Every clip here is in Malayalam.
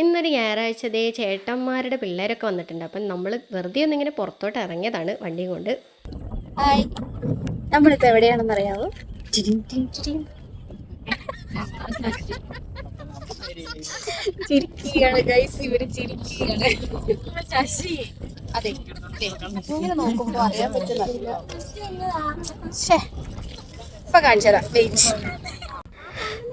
ഇന്നൊരു ഞായറാഴ്ച ദേ ചേട്ടന്മാരുടെ പിള്ളേരൊക്കെ വന്നിട്ടുണ്ട്. അപ്പം നമ്മൾ വെറുതെ ഒന്നിങ്ങനെ പുറത്തോട്ട് ഇറങ്ങിയതാണ് വണ്ടിയും കൊണ്ട്. ഹായ്. നമ്മളിപ്പോ എവിടെയാണെന്ന് അറിയാവോ? ചിരിക്കുകയാണ് ഗൈസ് ഇവർ ചിരിക്കുകയാണ്. ശശി. അതെ. ദേ, ഇങ്ങനെ നോക്കുമ്പോ അറിയാൻ പറ്റുന്നില്ല ശ്ശേ. ഇപ്പൊ കാണിച്ചതാ വെയിറ്റ്.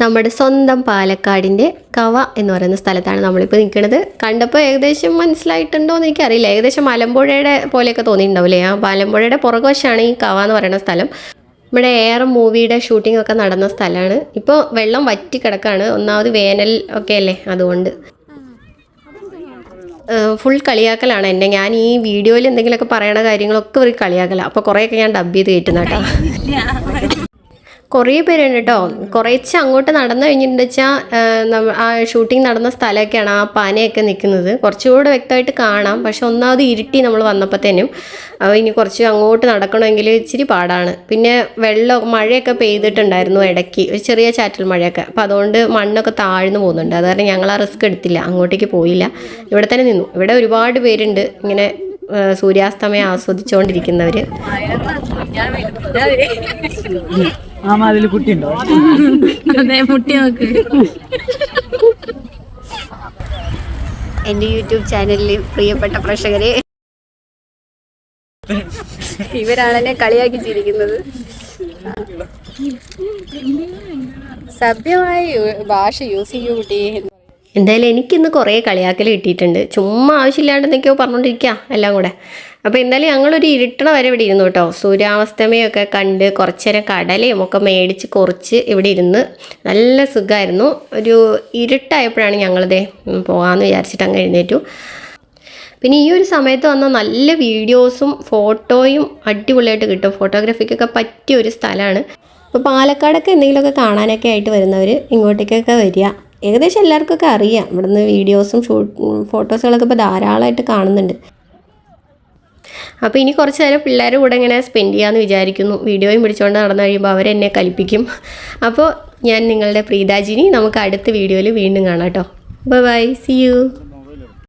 നമ്മുടെ സ്വന്തം പാലക്കാടിന്റെ കവ എന്ന് പറയുന്ന സ്ഥലത്താണ് നമ്മളിപ്പോൾ നിൽക്കുന്നത്. കണ്ടപ്പോൾ ഏകദേശം മനസ്സിലായിട്ടുണ്ടോ എന്ന് എനിക്കറിയില്ല. ഏകദേശം മലമ്പുഴയുടെ പോലെയൊക്കെ തോന്നിയിട്ടുണ്ടാവില്ലേ ആ മലമ്പുഴയുടെ പുറകുവശമാണ് ഈ കവ എന്ന് പറയുന്ന സ്ഥലം. നമ്മുടെ എയർ മൂവിയുടെ ഷൂട്ടിംഗ് ഒക്കെ നടന്ന സ്ഥലമാണ്. ഇപ്പോൾ വെള്ളം വറ്റി കിടക്കാണ്. ഒന്നാമത് വേനൽ ഒക്കെ അല്ലേ അതുകൊണ്ട്. ഫുൾ കളിയാക്കലാണ് എന്നെ. ഞാൻ ഈ വീഡിയോയിൽ എന്തെങ്കിലുമൊക്കെ പറയണ കാര്യങ്ങളൊക്കെ ഒരു കളിയാക്കല. അപ്പോൾ കുറേയൊക്കെ ഞാൻ ഡബ് ചെയ്ത് കയറ്റുന്ന കേട്ടോ. കുറേ പേരുണ്ട് കേട്ടോ കുറേച്ച് അങ്ങോട്ട് നടന്നു കഴിഞ്ഞിട്ടുണ്ട് വെച്ചാൽ ആ ഷൂട്ടിംഗ് നടന്ന സ്ഥലമൊക്കെയാണ് ആ പനയൊക്കെ നിൽക്കുന്നത്. കുറച്ചുകൂടെ വ്യക്തമായിട്ട് കാണാം. പക്ഷെ ഒന്നാമത് ഇരുട്ടി നമ്മൾ വന്നപ്പോഴത്തേനും ഇനി കുറച്ച് അങ്ങോട്ട് നടക്കണമെങ്കിൽ ഇച്ചിരി പാടാണ്. പിന്നെ വെള്ളം മഴയൊക്കെ പെയ്തിട്ടുണ്ടായിരുന്നു ഇടയ്ക്ക്. ഒരു ചെറിയ ചാറ്റൽ മഴയൊക്കെ. അപ്പോൾ അതുകൊണ്ട് മണ്ണൊക്കെ താഴ്ന്നു പോകുന്നുണ്ട്. അത് കാരണം ഞങ്ങൾ ആ റിസ്ക് എടുത്തില്ല. അങ്ങോട്ടേക്ക് പോയില്ല. ഇവിടെ തന്നെ നിന്നു. ഇവിടെ ഒരുപാട് പേരുണ്ട്. ഇങ്ങനെ സൂര്യാസ്തമയം ആസ്വദിച്ചുകൊണ്ടിരിക്കുന്നവർ അതിൽ കുട്ടിയുണ്ടോ മുട്ടി നോക്ക്. എന്റെ യൂട്യൂബ് ചാനലിൽ പ്രിയപ്പെട്ട പ്രേക്ഷകരെ. ഇവരാണ് എന്നെ കളിയാക്കി ചിരിക്കുന്നത്. സഭ്യമായ ഭാഷ യൂസ് ചെയ്യൂ കുട്ടി എന്തായാലും എനിക്കിന്ന് കുറേ കളിയാക്കൽ കിട്ടിയിട്ടുണ്ട്. ചുമ്മാ ആവശ്യമില്ലാണ്ട് എന്തൊക്കെയോ പറഞ്ഞുകൊണ്ടിരിക്കുക എല്ലാം കൂടെ. അപ്പോൾ എന്തായാലും ഞങ്ങളൊരു ഇരുട്ടണ വരെ ഇവിടെ ഇരുന്നു കേട്ടോ. സൂര്യാസ്തമയമൊക്കെ കണ്ട് കുറച്ച് നേരം കടലയും ഒക്കെ മേടിച്ച് കുറച്ച് ഇവിടെ ഇരുന്ന് നല്ല സുഖമായിരുന്നു ഒരു ഇരുട്ടായപ്പോഴാണ് ഞങ്ങളിതേ പോകാമെന്ന് വിചാരിച്ചിട്ട് അങ്ങ് എഴുന്നേറ്റു. പിന്നെ ഈ ഒരു സമയത്ത് വന്ന നല്ല വീഡിയോസും ഫോട്ടോയും അടിപൊളിയായിട്ട് കിട്ടും. ഫോട്ടോഗ്രാഫിക്കൊക്കെ പറ്റിയ ഒരു സ്ഥലമാണ്. അപ്പോൾ പാലക്കാടൊക്കെ എന്തെങ്കിലുമൊക്കെ കാണാനൊക്കെ ആയിട്ട് വരുന്നവർ ഇങ്ങോട്ടേക്കൊക്കെ വരിക. ഏകദേശം എല്ലാവർക്കൊക്കെ അറിയാം. ഇവിടുന്ന് വീഡിയോസും ഫോട്ടോസുകളൊക്കെ ഇപ്പോൾ ധാരാളമായിട്ട് കാണുന്നുണ്ട്. അപ്പോൾ ഇനി കുറച്ച് നേരം പിള്ളേരുടെ കൂടെ ഇങ്ങനെ സ്പെൻഡ് ചെയ്യാമെന്ന് വിചാരിക്കുന്നു. വീഡിയോയും പിടിച്ചുകൊണ്ട് നടന്നു കഴിയുമ്പോൾ അവരെന്നെ കലിപ്പിക്കും അപ്പോൾ ഞാൻ നിങ്ങളുടെ പ്രീതാജിനി. നമുക്ക് അടുത്ത വീഡിയോയിൽ വീണ്ടും കാണാം കേട്ടോ. Bye bye C U